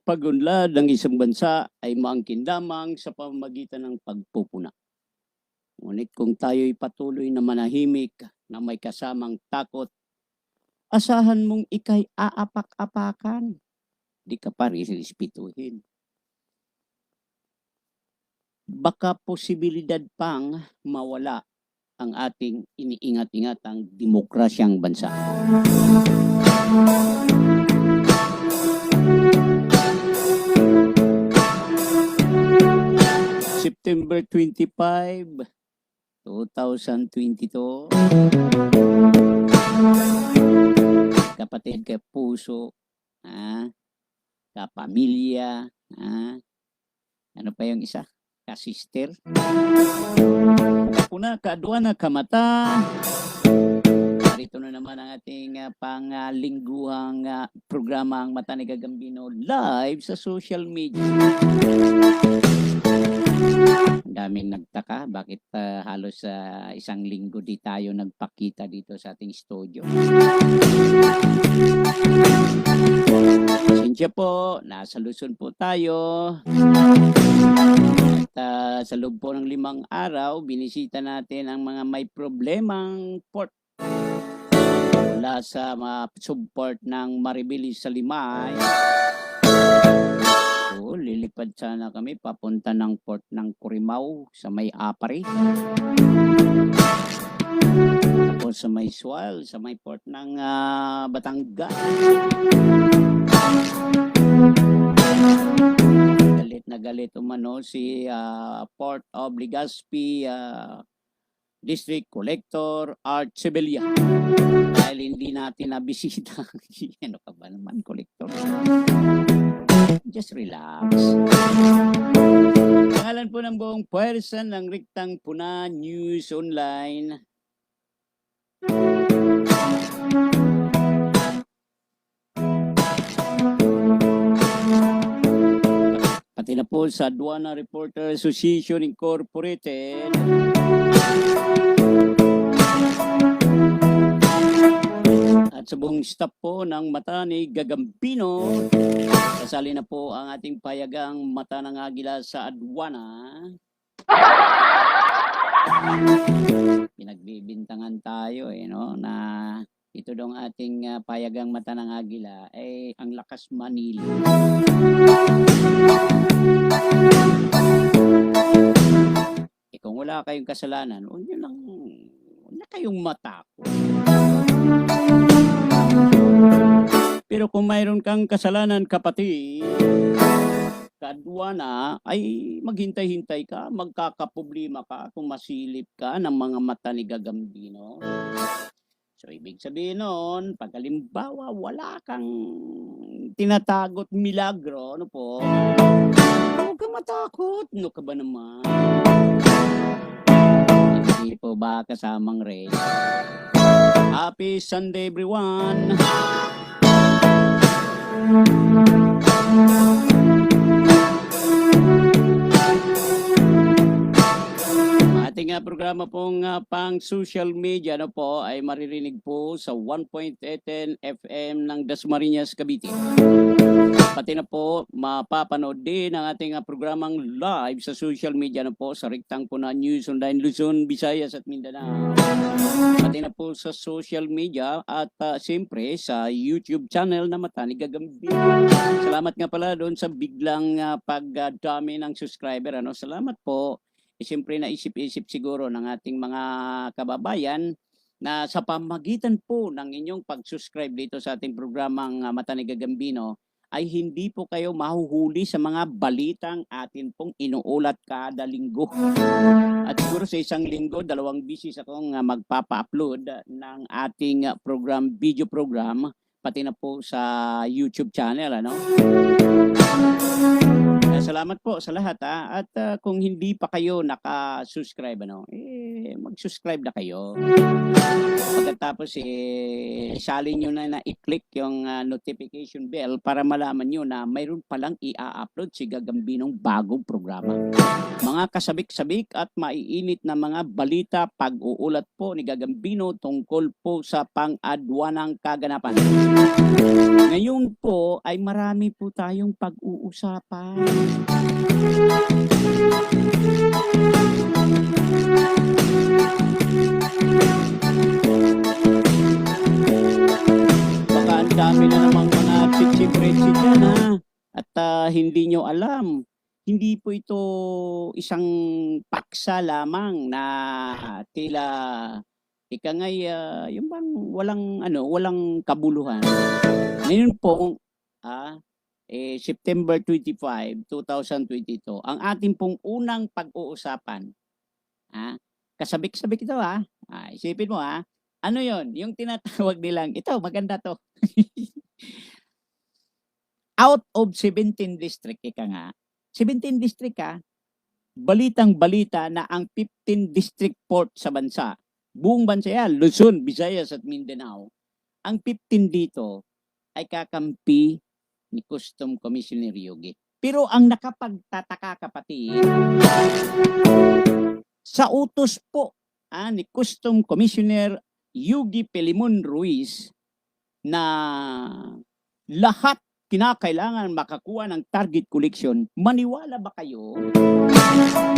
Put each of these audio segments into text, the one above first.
at pagunlad ng isang bansa ay maangkin lamang sa pamamagitan ng pagpupuna. Ngunit kung tayo'y patuloy na manahimik na may kasamang takot, asahan mong ikay aapak-apakan. Di ka pa respetuhin. Baka posibilidad pang mawala ang ating iniingat-ingatang demokrasyang bansa. September 25, 2022. Kapatid ka puso, ha? kapamilya, ha? ano pa yung isa? Kasister. Kapuna, kaadwana, kamata. Narito na naman ang ating uh, pangalingguhang uh, programa ang Mata ni Gagambino live sa social media. Ang daming nagtaka bakit uh, halos sa isang linggo di tayo nagpakita dito sa ating studio. Pasensya po, nasa Luzon po tayo. At uh, sa loob po ng limang araw, binisita natin ang mga may problemang port mula sa mga support ng Maribilis sa Limay. So, lilipad sana kami papunta ng port ng Corimao sa may Apari. Tapos sa may Sual, sa may port ng ah, Batangas. Galit na galit umano si ah, Port of Legazpi ah, District Collector Art Sevilla. Dahil hindi natin nabisita. ano ka ba naman, Collector? Just relax. Pangalan po ng buong puwersa ng Riktang Puna News Online. Pati na po sa Aduana Reporter Association Incorporated. At sa buong po ng Mata ni Gagambino, kasali na po ang ating payagang Mata ng Agila sa Aduana. Pinagbibintangan tayo eh, no, na ito daw ating ah, payagang Mata ng Agila ay ang lakas Manila. Eh, kung wala kayong kasalanan, huwag nyo lang, huwag na kayong matakot. Pero kung mayroon kang kasalanan, kapatid, kadwana, ay maghintay-hintay ka, magkakaproblema ka kung masilip ka ng mga mata ni Gagambino. So, ibig sabihin nun, pag halimbawa, wala kang tinatagot milagro, ano po, huwag kang matakot. Ano ka ba naman? Hindi po ba kasamang race? Happy Sunday, everyone! Thank you. Ating ah, programa pong ah, pang social media ano po ay maririnig po sa 1.18 FM ng Dasmariñas, Cavite. Pati na po mapapanood din ang ating ah, programang live sa social media na po sa Riktang Puna News Online Luzon, Visayas at Mindanao. Pati na po sa social media at ah, siyempre sa YouTube channel na Mata ni Gagambino. Salamat nga pala doon sa biglang ah, pagdami ng subscriber. Ano? Salamat po. Siyempre naisip-isip siguro ng ating mga kababayan na sa pamagitan po ng inyong pag-subscribe dito sa ating programang ah, Mata ni Gagambino ay hindi po kayo mahuhuli sa mga balitang atin pong inuulat kada linggo. At siguro sa isang linggo, dalawang bisis akong ah, magpapa-upload ng ating ah, program, video program, pati na po sa YouTube channel, ano? Salamat po sa lahat ha. At ah, kung hindi pa kayo naka-subscribe ano, eh mag-subscribe na kayo. Pagkatapos eh salin niyo na na i-click yung ah, notification bell para malaman niyo na mayroon palang i-upload si Gagambinong bagong programa. Mga kasabik-sabik at maiinit na mga balita pag-uulat po ni Gagambino tungkol po sa pang-adwanang kaganapan. Ngayon po ay marami po tayong pag-uusapan. Baka ang na namang mga pitsi-pretsi dyan ha. Ah, hindi nyo alam. Hindi po ito isang paksa lamang na tila ika ngay ah, yung bang walang ano walang kabuluhan. Ngayon po ah eh, September 25, 2022, ang ating pong unang pag-uusapan. Ah, kasabik-sabik ito ah. ah isipin mo ah. Ano yon? Yung tinatawag nilang, ito maganda to. Out of 17 district, ika nga. 17 district ka, balitang balita na ang 15 district port sa bansa, buong bansa yan, Luzon, Visayas at Mindanao, ang 15 dito ay kakampi ni Custom Commissioner Yogi. Pero ang nakapagtataka kapatid, sa utos po ah, ni Custom Commissioner Yugi Pelimon Ruiz na lahat kinakailangan makakuha ng target collection, maniwala ba kayo?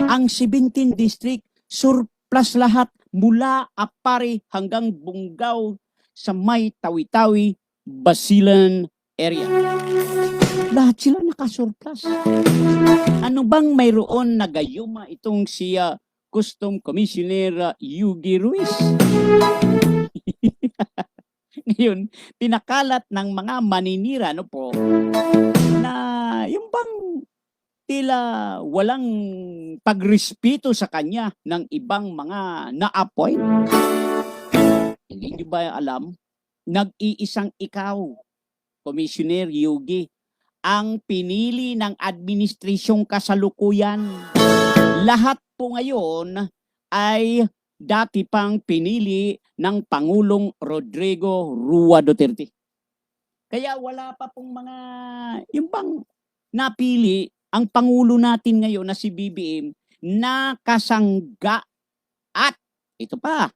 Ang 17 district, surplus lahat mula Apari hanggang Bungaw sa may Tawi-Tawi, Basilan area. Lahat sila nakasurplus. Ano bang mayroon na gayuma itong siya Custom Commissioner Yugi Ruiz? Ngayon, pinakalat ng mga maninira no po na yung bang tila walang pagrespeto sa kanya ng ibang mga na-appoint. Hindi niyo ba alam? Nag-iisang ikaw, Commissioner Yugi, ang pinili ng administrasyong kasalukuyan. Lahat po ngayon ay dati pang pinili ng Pangulong Rodrigo Rua Duterte. Kaya wala pa pong mga, yung bang napili ang Pangulo natin ngayon na si BBM na kasangga at ito pa,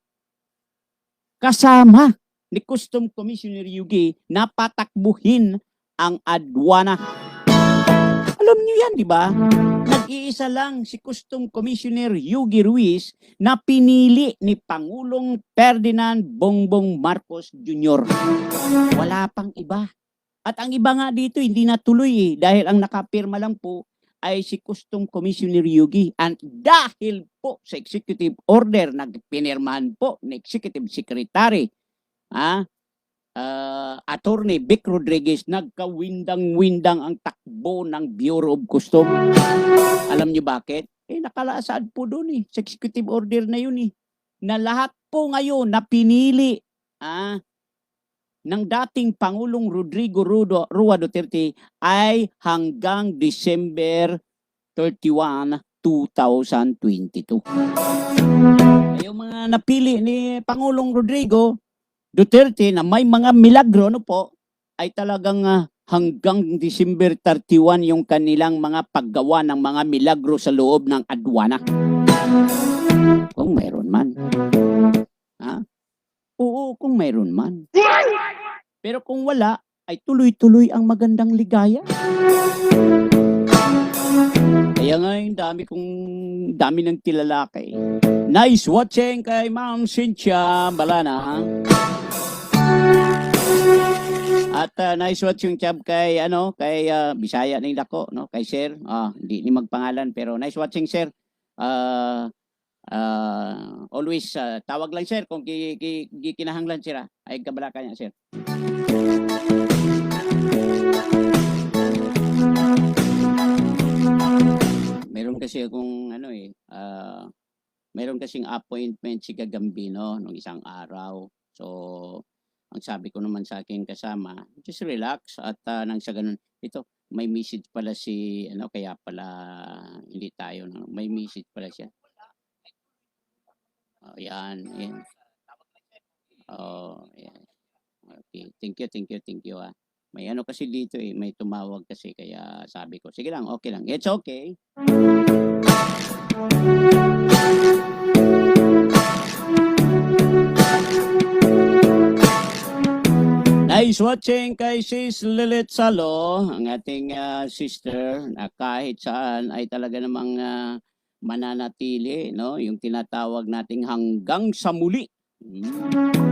kasama ni Custom Commissioner Yugi na patakbuhin ang adwana. Alam niyo yan, di ba? Nag-iisa lang si Custom Commissioner Yugi Ruiz na pinili ni Pangulong Ferdinand Bongbong Marcos Jr. Wala pang iba. At ang iba nga dito hindi natuloy eh, dahil ang nakapirma lang po ay si Custom Commissioner Yugi. And dahil po sa executive order na pinirmahan po ni Executive Secretary ah, ah, Attorney Vic Rodriguez, nagkawindang-windang ang takbo ng Bureau of Custom. Alam niyo bakit? Eh, nakalasaad po doon eh. Sa executive order na yun eh. Na lahat po ngayon na pinili ah, ng dating Pangulong Rodrigo Rudo, Rua Duterte ay hanggang December 31, 2022. Yung mga napili ni Pangulong Rodrigo Duterte na may mga milagro no po ay talagang ah, hanggang December 31 yung kanilang mga paggawa ng mga milagro sa loob ng adwana. Kung mayroon man. Ha? Oo, kung mayroon man. Pero kung wala, ay tuloy-tuloy ang magandang ligaya. Kaya nga yung dami kong dami ng tilalaki. Nice watching kay Ma'am Cynthia Balana. At uh, nice watching job kay ano kay ah, Bisaya ning dako no kay Sir. Ah, hindi ni magpangalan pero nice watching Sir. Ah ah, always ah, tawag lang Sir kung kinahanglan sira. Ay kabala kanya Sir. Meron kasi akong ano eh, ah, meron kasing appointment si Gagambino nung isang araw. So, ang sabi ko naman sa akin kasama, just relax at ah, nang sa ganun, ito, may message pala si ano kaya pala hindi tayo no? may message pala siya. Oh, yan, yan. Oh, yan. Okay, thank you, thank you, thank you ah. May ano kasi dito eh, may tumawag kasi kaya sabi ko, sige lang, okay lang. It's okay. Nice watching kay Sis Lilith Salo, ang ating ah, sister na kahit saan ay talaga namang ah, mananatili, no? Yung tinatawag nating hanggang sa muli. Hmm.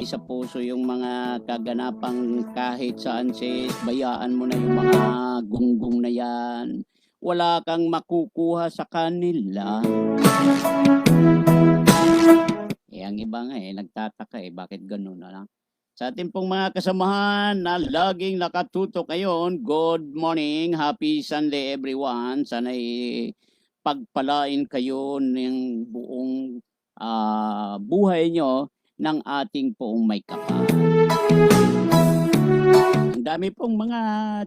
Isa puso yung mga kaganapang kahit saan sis, bayaan mo na yung mga gunggong na yan. Wala kang makukuha sa kanila. Eh, ang iba nga eh, nagtataka eh, bakit ganun na lang. Sa ating pong mga kasamahan na laging nakatutok ngayon, good morning, happy Sunday everyone. Sana eh, pagpalain kayo ng buong ah, buhay nyo ng ating pong may kapal. Ang dami pong mga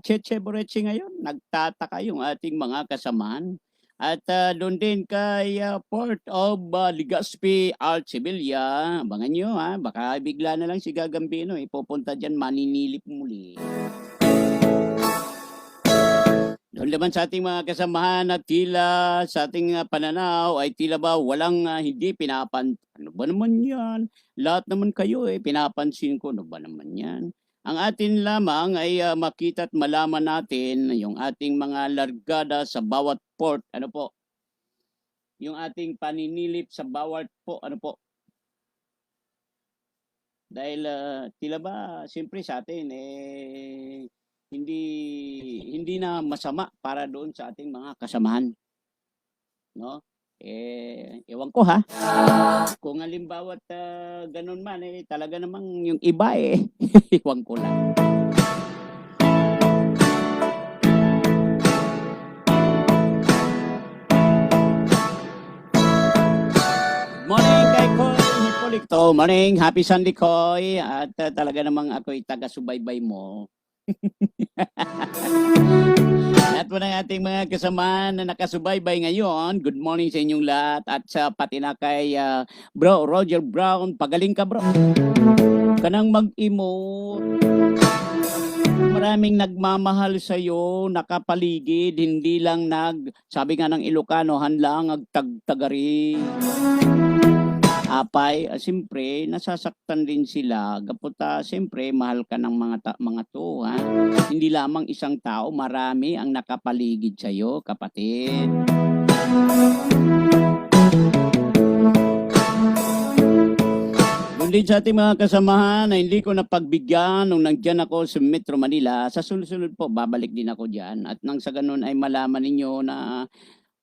cheche boreche ngayon, nagtataka yung ating mga kasamahan. At ah, doon din kay ah, Port of ah, Legazpi, Alcevilla. Abangan nyo ha, baka bigla na lang si Gagambino eh, pupunta dyan maninilip muli. Doon naman sa ating mga kasamahan na tila sa ating ah, pananaw ay tila ba walang ah, hindi pinapan... Ano ba naman yan? Lahat naman kayo eh, pinapansin ko. Ano ba naman yan? Ang atin lamang ay ah, makita at malaman natin yung ating mga largada sa bawat port. Ano po? Yung ating paninilip sa bawat po. Ano po? Dahil ah, tila ba, siyempre sa atin, eh, hindi hindi na masama para doon sa ating mga kasamahan. No? Eh, ewan ko ha. Kung halimbawa uh, ganun man, eh, talaga namang yung iba eh, ewan ko lang. Koy. Morning, happy Sunday Koy. At uh, talaga namang ako'y taga-subaybay mo. Lahat po ng ating mga kasama na nakasubaybay ngayon, good morning sa inyong lahat at sa pati na kay ah, bro Roger Brown, pagaling ka bro. Kanang mag-emote. Maraming nagmamahal sa iyo, nakapaligid, hindi lang nag, sabi nga ng Ilocano, hanlang agtagtagari. Apay, ah, siyempre, nasasaktan din sila. Gaputa, siyempre, mahal ka ng mga, ta- mga to, ha? Hindi lamang isang tao, marami ang nakapaligid sa iyo, kapatid. Din sa ating mga kasamahan na hindi ko napagbigyan nung nandyan ako sa Metro Manila, sa sunod-sunod po, babalik din ako dyan. At nang sa ganun ay malaman ninyo na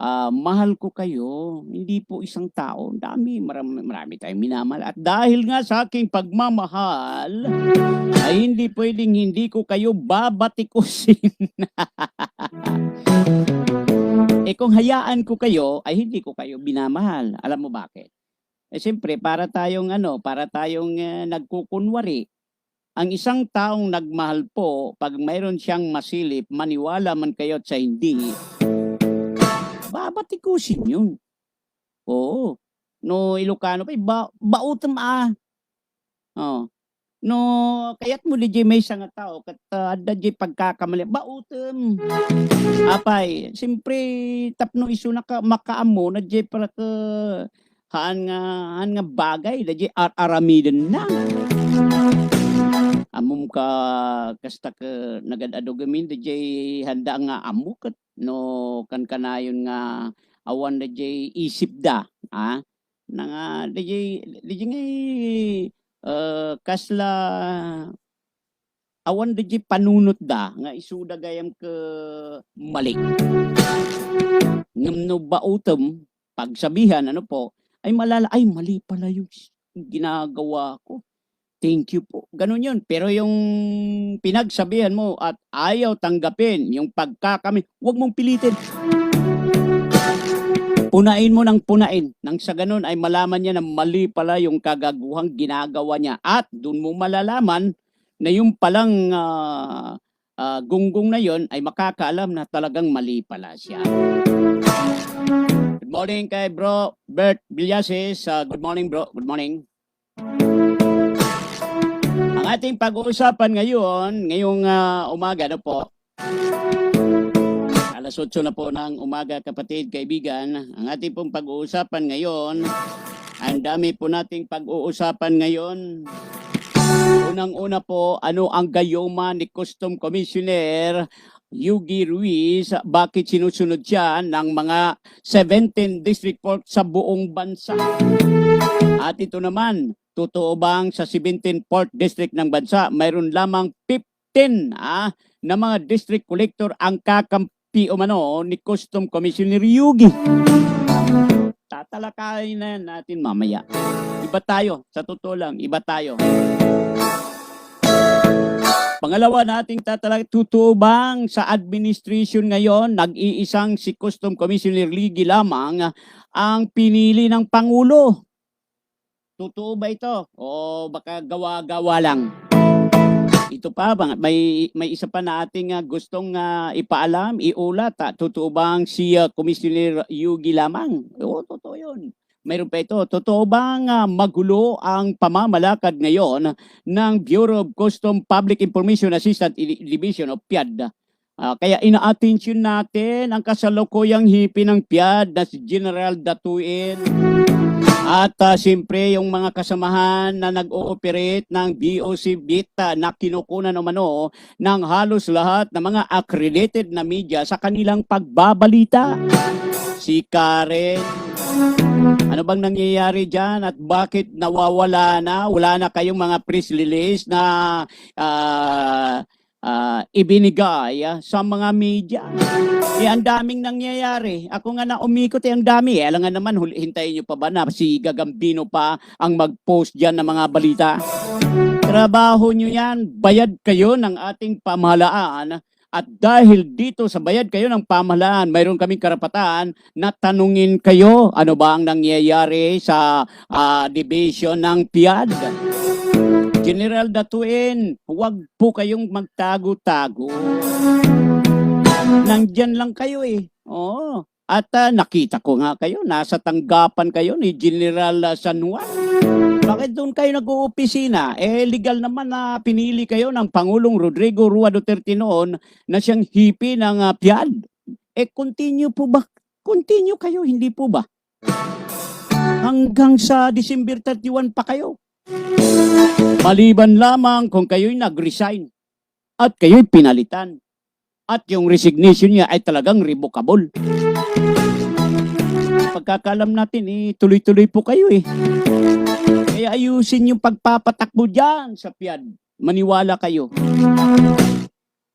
ah, mahal ko kayo, hindi po isang tao. Dami, marami, marami tayong minamahal. At dahil nga sa aking pagmamahal, ay hindi pwedeng hindi ko kayo babatikusin. eh kung hayaan ko kayo, ay hindi ko kayo binamahal. Alam mo bakit? Eh siyempre, para tayong ano, para tayong eh, nagkukunwari. Ang isang taong nagmahal po, pag mayroon siyang masilip, maniwala man kayo sa hindi, babatikusin yun. Oo. No Ilocano pa, ba, bautam ah. Oh. No, kayat mo di may isang tao, kat uh, ada di pagkakamali, bautam. Apay, siyempre, tapno iso na ka, makaamo, na di para ka, haan nga, haan nga bagay, na di ar aramidan na. Amom ka, kasta ka, nagadado gamin, di handa nga amo no, kan kanayon nga, awan da di isip da, ah, na nga, da di, da nga, uh, kasla, awan da di panunot da, nga isuda gayam ka mali. Ngam no bautom, pagsabihan, ano po, ay malala, ay mali pala yung ginagawa ko. Thank you po. Ganun yun. Pero yung pinagsabihan mo at ayaw tanggapin yung pagkakami, huwag mong pilitin. Punain mo ng punain. Nang sa ganun ay malaman niya na mali pala yung kagaguhang ginagawa niya. At doon mo malalaman na yung palang ah, ah, gunggong na yon ay makakaalam na talagang mali pala siya. Good morning kay bro Bert Villases. Ah, good morning bro. Good morning. Ating pag-uusapan ngayon, ngayong ah, umaga na po, alas 8 na po ng umaga kapatid, kaibigan. Ang ating pong pag-uusapan ngayon, ang dami po nating pag-uusapan ngayon. Unang-una po, ano ang gayoma ni Custom Commissioner Yugi Ruiz? Bakit sinusunod siya ng mga 17 district court sa buong bansa? At ito naman, totoo bang sa 17 port district ng bansa, mayroon lamang 15 ah, na mga district collector ang kakampi o mano ni Custom Commissioner Yugi? Tatalakayin na natin mamaya. Iba tayo, sa totoo lang, iba tayo. Pangalawa nating tatalak, totoo bang sa administration ngayon, nag-iisang si Custom Commissioner Ligi lamang ang pinili ng Pangulo? Totoo ba ito? O baka gawa-gawa lang? Ito pa, may, may isa pa na ating ah, gustong ah, ipaalam, iulat. ah, totoo bang si ah, Commissioner Yugi lamang? Oo, totoo yun. Mayroon pa ito. Totoo bang ah, magulo ang pamamalakad ngayon ng Bureau of Custom Public Information Assistance I- Division o PIAD? Ah, kaya ina-attention natin ang kasalukuyang hipi ng PIAD na si General Datuin at ah, siyempre yung mga kasamahan na nag-ooperate ng BOC Bita na kinukunan o mano ng halos lahat ng mga accredited na media sa kanilang pagbabalita. Si Karen, ano bang nangyayari dyan at bakit nawawala na? Wala na kayong mga press release na ah, ah, ibinigay ah, sa mga media. Eh, ang daming nangyayari. Ako nga na umikot eh, ang dami eh. Alam nga naman, hintayin nyo pa ba na si Gagambino pa ang mag-post dyan ng mga balita? Trabaho nyo yan. Bayad kayo ng ating pamahalaan. At dahil dito sa bayad kayo ng pamahalaan, mayroon kaming karapatan na tanungin kayo ano ba ang nangyayari sa ah, division ng PIAD. General Datuin, huwag po kayong magtago-tago. Nandyan lang kayo eh. Oo. At ah, nakita ko nga kayo, nasa tanggapan kayo ni General ah, San Juan. Bakit doon kayo nag-uopisina? Eh, legal naman na pinili kayo ng Pangulong Rodrigo Rua Duterte noon na siyang hipi ng ah, PIAD. Eh, continue po ba? Continue kayo, hindi po ba? Hanggang sa December 31 pa kayo. Maliban lamang kung kayo'y nag-resign at kayo'y pinalitan at yung resignation niya ay talagang revocable. Pagkakalam natin, eh, tuloy-tuloy po kayo eh. Kaya ayusin yung pagpapatakbo dyan sa PIAD. Maniwala kayo.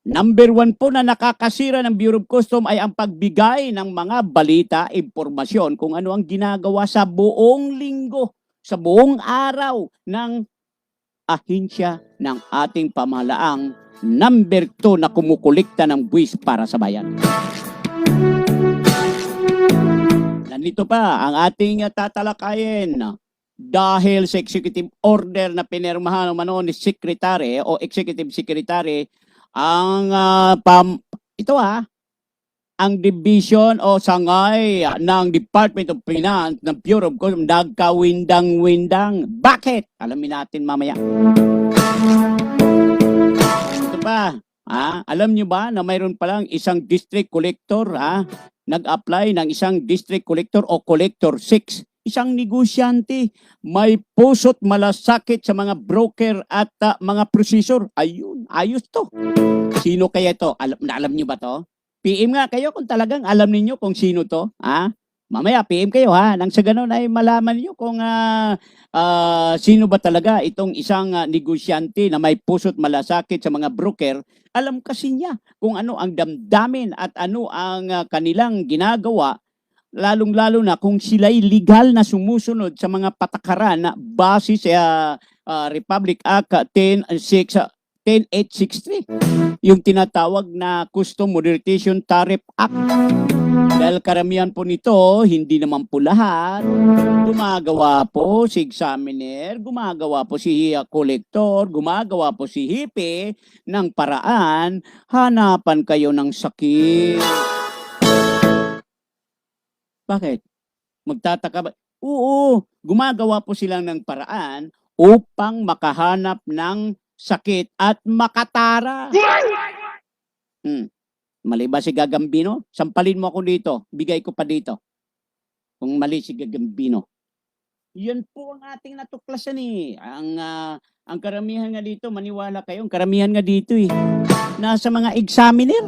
Number one po na nakakasira ng Bureau of Custom ay ang pagbigay ng mga balita, impormasyon kung ano ang ginagawa sa buong linggo, sa buong araw ng ahensya ng ating pamahalaang number 2 na kumukulikta ng buwis para sa bayan. Nandito pa ang ating uh, tatalakayin dahil sa executive order na pinirmahan naman ni secretary o executive secretary ang ah, pam ito ah ang division o sangay ng Department of Finance ng Bureau of Customs nagkawindang-windang. Bakit? Alamin natin mamaya. Ito pa, ah, alam nyo ba na mayroon palang isang district collector ah, nag-apply ng isang district collector o collector 6 isang negosyante may puso't malasakit sa mga broker at ah, mga processor. Ayun, ayos to. Sino kaya to? Alam, alam nyo ba to? PM nga kayo kung talagang alam ninyo kung sino to. Ha? Mamaya, PM kayo ha. Nang sa ganun ay malaman niyo kung ah, ah, sino ba talaga itong isang ah, negosyante na may puso't malasakit sa mga broker. Alam kasi niya kung ano ang damdamin at ano ang ah, kanilang ginagawa lalong-lalo na kung sila'y legal na sumusunod sa mga patakaran na base sa ah, Republic Act 106 ah, 10863 yung tinatawag na Custom Modernization Tariff Act Dahil karamihan po nito, hindi naman po lahat. Gumagawa po si examiner, gumagawa po si collector, gumagawa po si hipe ng paraan, hanapan kayo ng sakit. Bakit? Magtataka ba? Oo, gumagawa po silang ng paraan upang makahanap ng sakit at makatara. Hmm. Mali ba si Gagambino? Sampalin mo ako dito. Bigay ko pa dito. Kung mali si Gagambino. Yan po ang ating natuklasan eh. Ang, ah, ang karamihan nga dito, maniwala kayo, ang karamihan nga dito eh. Nasa mga examiner.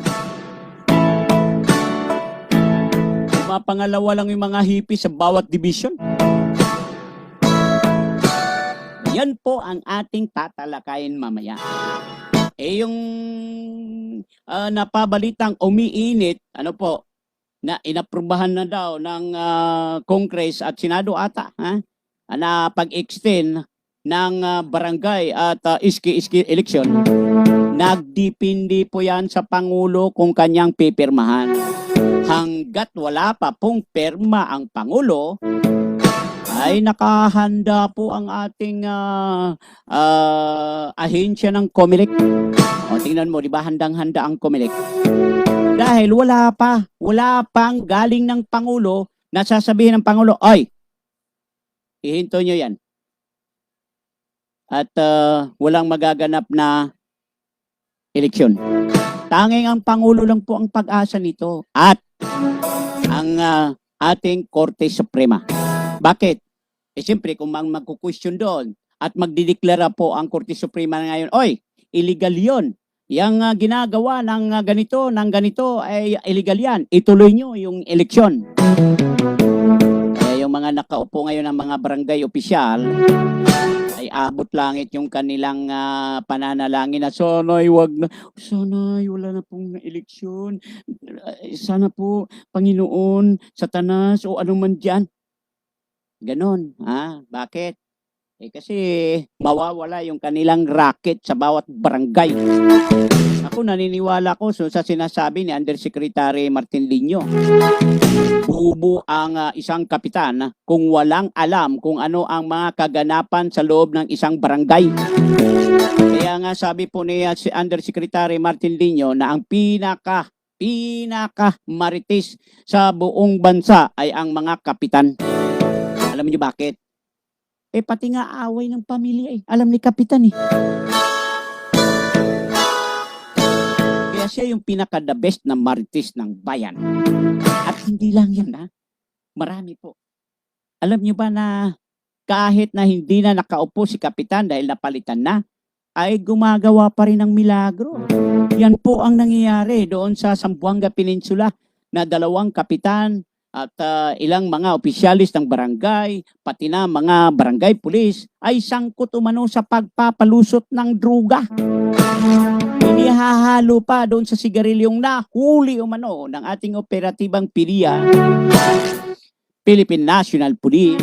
Mapangalawa lang yung mga hippies sa bawat division. Yan po ang ating tatalakayin mamaya. Eh yung ah, napabalitang umiinit, ano po, na inaprubahan na daw ng ah, Congress at Senado ata, ha? na pag-extend ng ah, barangay at ah, iski-iski election, nagdipindi po yan sa Pangulo kung kanyang pipirmahan. Hanggat wala pa pong perma ang Pangulo, ay nakahanda po ang ating ah, ah, ahensya ng COMELEC. O tingnan mo, di ba handang-handa ang COMELEC? Dahil wala pa, wala pang galing ng Pangulo na sasabihin ng Pangulo, Oy, ihinto nyo yan. At ah, walang magaganap na eleksyon. Tanging ang Pangulo lang po ang pag-asa nito at ang ah, ating Korte Suprema. Bakit? Eh siyempre, kung mang magkukwestiyon doon at magdideklara po ang Korte Suprema ngayon, oy, illegal yon. Yang ah, ginagawa ng ah, ganito, ng ganito, ay illegal yan. Ituloy nyo yung eleksyon. Eh, yung mga nakaupo ngayon ng mga barangay opisyal, ay abot langit yung kanilang ah, pananalangin na sana'y wag na, sana'y wala na pong eleksyon, sana po, Panginoon, Satanas, o ano man dyan. Ganon, ha? Bakit? Eh kasi mawawala yung kanilang racket sa bawat barangay. Ako naniniwala ko so, sa sinasabi ni Undersecretary Martin Linyo. Bubo ang ah, isang kapitan kung walang alam kung ano ang mga kaganapan sa loob ng isang barangay. Kaya nga sabi po ni ah, si Undersecretary Martin Linyo na ang pinaka pinaka marites sa buong bansa ay ang mga kapitan. Alam niyo bakit? Eh pati nga away ng pamilya eh. Alam ni kapitan eh. Kaya siya yung pinaka the best na marites ng bayan. At hindi lang yan ha. Marami po. Alam niyo ba na kahit na hindi na nakaupo si kapitan dahil napalitan na, ay gumagawa pa rin ng milagro. Yan po ang nangyayari doon sa Zamboanga Peninsula na dalawang kapitan at ah, ilang mga opisyalis ng barangay, pati na mga barangay pulis, ay sangkot umano sa pagpapalusot ng druga. Inihahalo pa doon sa sigarilyong nahuli umano ng ating operatibang piliya, Philippine National Police,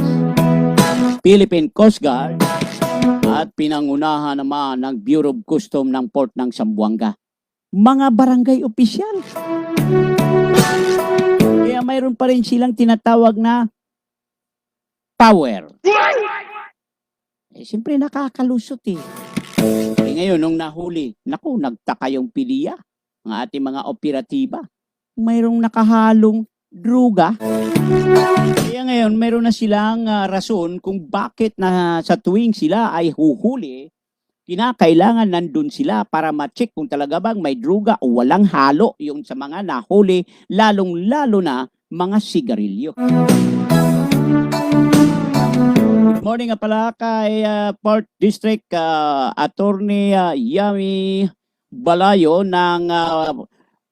Philippine Coast Guard, at pinangunahan naman ng Bureau of Custom ng Port ng Zamboanga. Mga barangay opisyal. Kaya mayroon pa rin silang tinatawag na power. Eh, siyempre nakakalusot eh. Eh ngayon, nung nahuli, naku, nagtaka yung piliya, ng ating mga operatiba. Mayroong nakahalong druga. Kaya ngayon, mayroon na silang ah, rason kung bakit na sa tuwing sila ay huhuli, kinakailangan nandun sila para ma-check kung talaga bang may druga o walang halo yung sa mga nahuli, lalong-lalo na mga sigarilyo. Good morning nga pala kay ah, Port District ah, Attorney ah, Yami Balayo ng ah,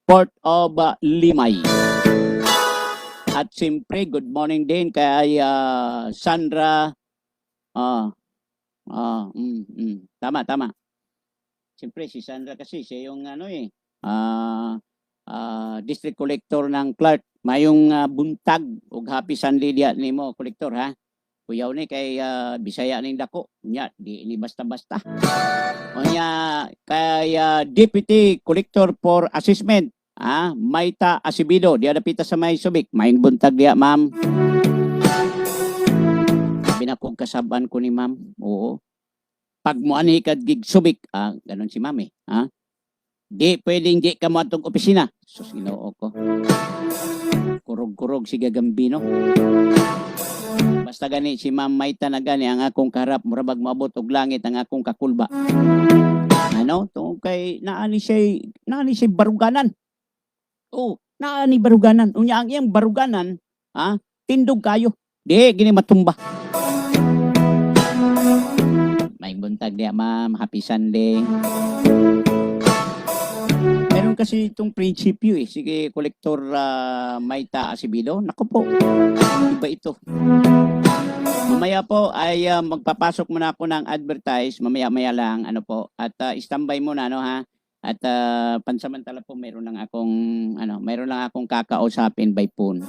Port of ah, Limay. At siyempre, good morning din kay ah, Sandra. Ah, ah, mm, mm, tama, tama. Siyempre, si Sandra kasi siya yung ano eh, ah, ah, district collector ng Clark. Mayong ah, buntag ug happy Sunday diya nimo, collector ha. Kuyaw ni kay ah, Bisaya ning dako. Nya, di ini basta-basta. O nya kay ah, Deputy Collector for Assessment Ah, Maita Asibido, di ada pita sa may subik. Maing buntag diya, ma'am. Sabi na kong kasaban ko ni ma'am. Oo. Pag mo ani ka gig subik, ah, ganun si ma'am. Ha? Di pwedeng di ka mo atong opisina. Sus, ginoo ko. Kurog-kurog si Gagambino. Basta gani si Ma'am Maita na gani ang akong karap murabag maabot og langit ang akong kakulba. Ano? Tungkol kay naani siya naani siya baruganan. Oh, naani baruganan. Unya ang iyang baruganan, ha? Tindog kayo. Di gini matumba. May buntag diya, ma'am. Happy Sunday. Meron kasi itong prinsipyo eh. Sige, kolektor uh, Maita Asibido. Naku po, iba ito. Mamaya po ay ah, magpapasok muna ako ng advertise. Mamaya-maya lang, ano po. At ah, standby muna, ano ha. At ah, pansamantala po, meron lang akong, ano, meron lang akong kakausapin by phone.